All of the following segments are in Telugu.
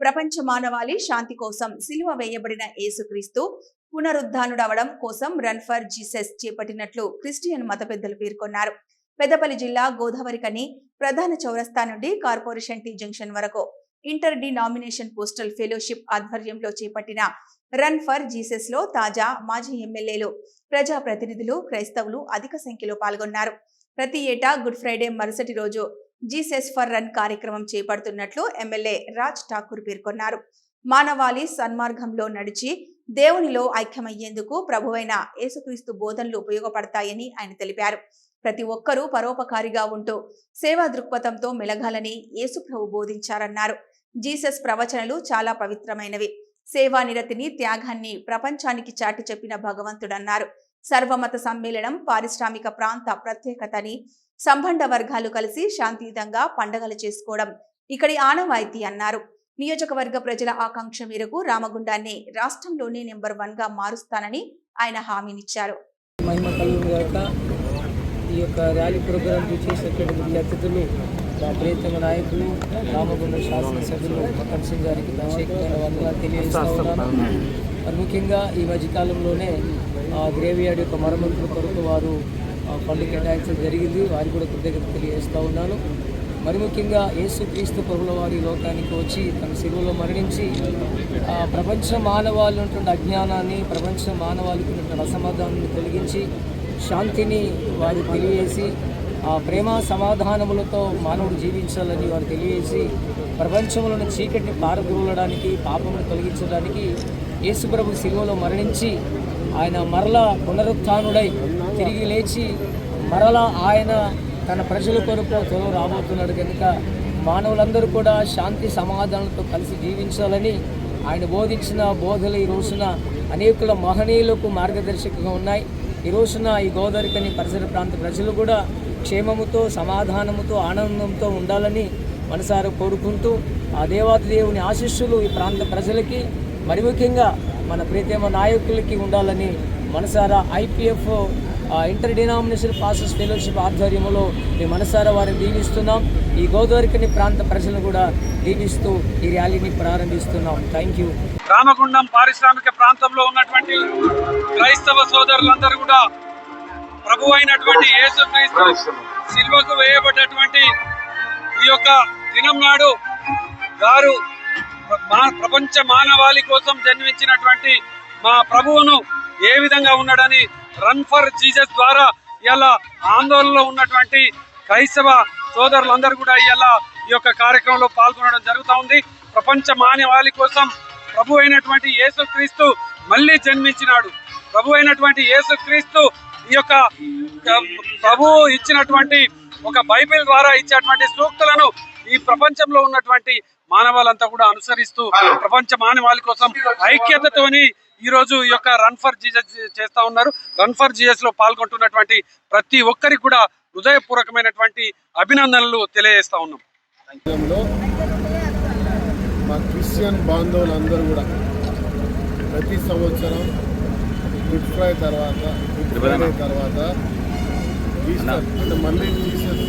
ప్రపంచ మానవాళి శాంతి కోసం సిలువ వేయబడిన యేసుక్రీస్తు పునరుద్ధానుడవడం కోసం రన్ ఫర్ జీసస్ చేపట్టినట్లు క్రిస్టియన్ మత పెద్దలు పేర్కొన్నారు. పెద్దపల్లి జిల్లా గోదావరికని ప్రధాన చౌరస్తా నుండి కార్పొరేషన్ టీ జంక్షన్ వరకు ఇంటర్ డినామినేషన్ పోస్టల్ ఫెలోషిప్ ఆధ్వర్యంలో చేపట్టిన రన్ ఫర్ జీసస్లో తాజా మాజీ ఎమ్మెల్యేలు ప్రజా ప్రతినిధులు క్రైస్తవులు అధిక సంఖ్యలో పాల్గొన్నారు. ప్రతి ఏటా గుడ్ ఫ్రైడే మరుసటి రోజు జీసస్ ఫర్ రన్ కార్యక్రమం చేపడుతున్నట్లు ఎమ్మెల్యే రాజ్ ఠాకూర్ పేర్కొన్నారు. మానవాళి సన్మార్గంలో నడిచి దేవునిలో ఐక్యమయ్యేందుకు ప్రభువైన యేసుక్రీస్తు బోధనలు ఉపయోగపడతాయని ఆయన తెలిపారు. ప్రతి ఒక్కరూ పరోపకారిగా ఉంటూ సేవా దృక్పథంతో మెలగాలని యేసు ప్రభు బోధించారన్నారు. జీసస్ ప్రవచనలు చాలా పవిత్రమైనవి. సేవా నిరతిని త్యాగాన్ని ప్రపంచానికి చాటి చెప్పిన భగవంతుడన్నారు. సర్వమత సమ్మేళనం పారిశ్రామిక ప్రాంత ప్రత్యేకతని సంబంధ వర్గాలు కలిసి శాంతియుతంగా పండగలు చేసుకోవడం ఇక్కడి ఆనవాయితీ అన్నారు. నియోజకవర్గ ప్రజల ఆకాంక్ష మేరకు రామగుండాన్ని రాష్ట్రంలోనే నెంబర్ వన్గా మారుస్తానని ఆయన హామీనిచ్చారు. ఈ యొక్క ర్యాలీ ప్రోగ్రాం చేసినటువంటి ముఖ్య అతిథులు మా ప్రియతమ నాయకులు రామగుండ శాసనసభ్యులు మకన్ సింగ్ గారికి ప్రత్యేకమైన వందనాలు తెలియజేస్తా ఉన్నాను మరి ముఖ్యంగా ఈ మధ్యకాలంలోనే ఆ గ్రేవ్ యార్డ్ యొక్క మరమ్మతుల కొరకు వారు ఫండ్ కేటాయించడం జరిగింది. వారికి కూడా కృతజ్ఞత తెలియజేస్తూ ఉన్నాను. మరి ముఖ్యంగా యేసుక్రీస్తు ప్రభుల వారి లోకానికి వచ్చి తన శిలువలో మరణించి ప్రపంచ మానవాళి ఉన్నటువంటి అజ్ఞానాన్ని ప్రపంచ మానవాళికి ఉన్నటువంటి అసమాధానాన్ని తొలగించి శాంతిని వారు తెలియజేసి ఆ ప్రేమ సమాధానములతో మానవుడు జీవించాలని వారు తెలియజేసి ప్రపంచంలోని చీకటిని పారద్రోలడానికి పాపమును తొలగించడానికి యేసుప్రభు శిలువలో మరణించి ఆయన మరలా పునరుత్డై తిరిగి లేచి మరలా ఆయన తన ప్రజల కొరకు త్వరలో రాబోతున్నాడు కనుక మానవులందరూ కూడా శాంతి సమాధానంతో కలిసి జీవించాలని ఆయన బోధించిన బోధలు ఈ రోజున అనేకుల మహనీయులకు మార్గదర్శకంగా ఉన్నాయి. ఈ రోజున ఈ గోదావరికని పరిసర ప్రాంత ప్రజలు కూడా క్షేమముతో సమాధానముతో ఆనందంతో ఉండాలని మనసారా కోరుకుంటూ ఆ దేవాతి దేవుని ఆశీస్సులు ఈ ప్రాంత ప్రజలకి మరి ముఖ్యంగా మన ప్రీతమ నాయకులకి ఉండాలని మనసారా IPF inter denomination process fellowship ఆధ్వర్యంలో మేము మనసారా వారిని దీవిస్తున్నాం. ఈ గోదావరికని ప్రాంత ప్రజలను కూడా దీవిస్తూ ఈ ర్యాలీని ప్రారంభిస్తున్నాం. థ్యాంక్ యూ రామగుండం పారిశ్రామిక ప్రాంతంలో ఉన్నటువంటి క్రైస్తవ సోదరులందరూ కూడా ప్రభు అయినటువంటి యేసుక్రీస్తు సిల్వకు వేయబడ్డటువంటి ఈ యొక్క దినం నాడు గారు మా ప్రపంచ మానవాళి కోసం జన్మించినటువంటి మా ప్రభువును ఏ విధంగా ఉన్నాడని రన్ ఫర్ జీజస్ ద్వారా ఇలా ఆందోళనలో ఉన్నటువంటి క్రైస్తవ సోదరులందరూ కూడా ఇలా ఈ యొక్క కార్యక్రమంలో పాల్గొనడం జరుగుతూ ఉంది. ప్రపంచ మానవాళి కోసం ప్రభు అయినటువంటి యేసుక్రీస్తు మళ్ళీ జన్మించినాడు. ప్రభు అయినటువంటి యేసుక్రీస్తు ఈ యొక్క ప్రభు ఇచ్చినటువంటి ఒక బైబిల్ ద్వారా ఇచ్చేటువంటి సూక్తులను ఈ ప్రపంచంలో ఉన్నటువంటి మానవాళ్ళంతా కూడా అనుసరిస్తూ ప్రపంచ మానవాళి కోసం ఐక్యతతోని ఈ రోజు ఈ యొక్క రన్ ఫర్ జీజస్ చేస్తా ఉన్నారు. రన్ ఫర్ జీజస్లో పాల్గొంటున్నటువంటి ప్రతి ఒక్కరికి కూడా హృదయపూర్వకమైనటువంటి అభినందనలు తెలియజేస్తా ఉన్నాం. మా క్రిస్టియన్ బాంధవులందరూ కూడా ప్రతి సంవత్సరం గుడ్ ఫ్రైడే తర్వాత గుడ్ ఫ్రైడే తర్వాత అంటే మళ్ళీ జీసస్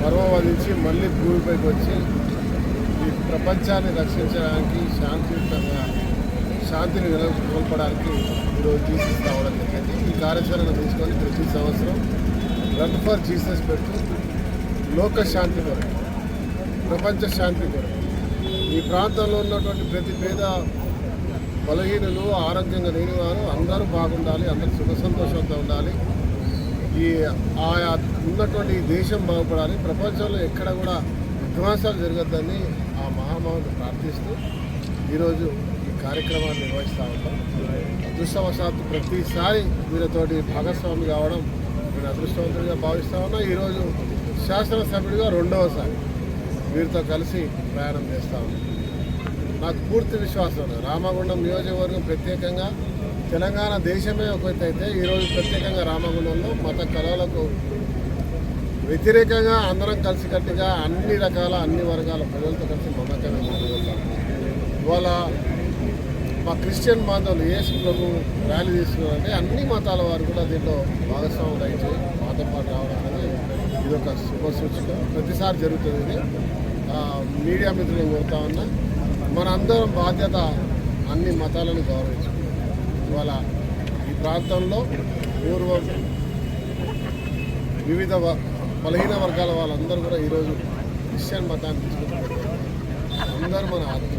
పర్వం వదిలించి మళ్ళీ భూమిపైకి వచ్చి ఈ ప్రపంచాన్ని రక్షించడానికి శాంతియుతంగా శాంతిని నెలకొల్పడానికి ఈరోజు జీసస్ రావడం జరిగింది. ఈ కార్యాచరణ తీసుకొని ప్రతి సంవత్సరం రన్ ఫర్ జీసస్ పెట్టు లోక శాంతి కొరకు ప్రపంచ శాంతి కొరకు. ఈ ప్రాంతంలో ఉన్నటువంటి ప్రతి పేద బలహీనులు ఆరోగ్యంగా లేని వారు అందరూ బాగుండాలి అందరూ సుఖ సంతోషంతో ఉండాలి. ఈ ఆయా ఉన్నటువంటి దేశం బాగుపడాలి ప్రపంచంలో ఎక్కడ కూడా విధ్వంసాలు జరగద్దని ఆ మహామావిని ప్రార్థిస్తూ ఈరోజు ఈ కార్యక్రమాన్ని నిర్వహిస్తూ ఉంటాం అదృష్టవశాత్తు ప్రతిసారి వీళ్ళతోటి భాగస్వామి కావడం నేను అదృష్టవంతుడిగా భావిస్తా ఉన్నా ఈరోజు శాసనసభ్యుడిగా రెండవసారి వీరితో కలిసి ప్రయాణం చేస్తా ఉన్నాను నాకు పూర్తి విశ్వాసం రామగుండం నియోజకవర్గం ప్రత్యేకంగా తెలంగాణ దేశమే ఒకటైతే అయితే ఈరోజు ప్రత్యేకంగా రామగుండంలో మత కళలకు వ్యతిరేకంగా అందరం కలిసికట్టుగా అన్ని రకాల అన్ని వర్గాల ప్రజలతో కలిసి మమకంగా మాట్లాడుతాం ఇవాళ మా క్రిస్టియన్ బాంధవులు యేసు ప్రభు ర్యాలీ తీసుకున్నారంటే అన్ని మతాల వారు కూడా దీంట్లో భాగస్వాములు అయితే మాతో పాటు రావడం అనేది ఇది ఒక శుభ సూచక. ప్రతిసారి జరుగుతుంది ఇది. మీడియా మిత్రులు కోరుతా ఉన్నా మనందరం బాధ్యత అన్ని మతాలను గౌరవించాం ఇవాళ ఈ ప్రాంతంలో పూర్వం వివిధ వ- బలహీన వర్గాల వాళ్ళందరూ కూడా ఈరోజు క్రిస్టియన్ మతాన్ని తీసుకుంటున్నారు అందరూ మన